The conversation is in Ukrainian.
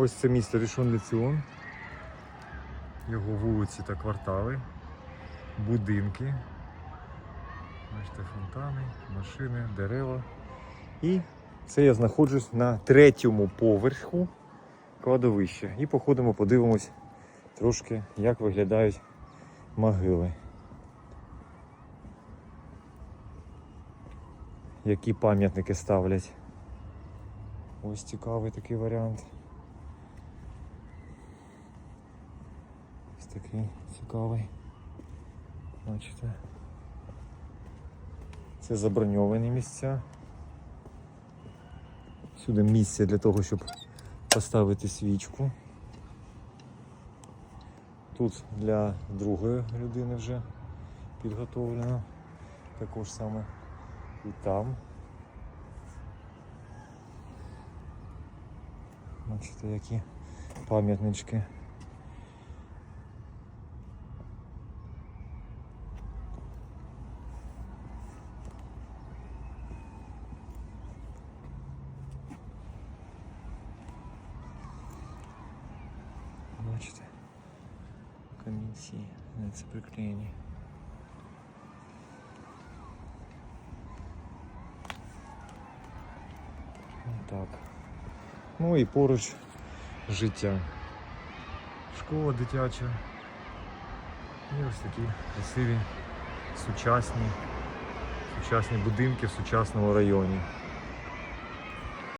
Ось це місто Рішон Леціон. Його вулиці та квартали, будинки. Бачите, фонтани, машини, дерева. І це я знаходжусь на третьому поверху кладовища. І походимо, подивимось трошки, як виглядають могили. Які пам'ятники ставлять. Ось цікавий такий варіант. Такий цікавий. Бачите. Це заброньовані місця. Сюди місце для того, щоб поставити свічку. Тут для другої людини вже підготовлено. Також саме і там. Бачите, які пам'ятнички. Бачите? Камінці на це приклеєні. Так. Ну і поруч життя. Школа дитяча. І ось такі красиві, сучасні, сучасні будинки в сучасному районі.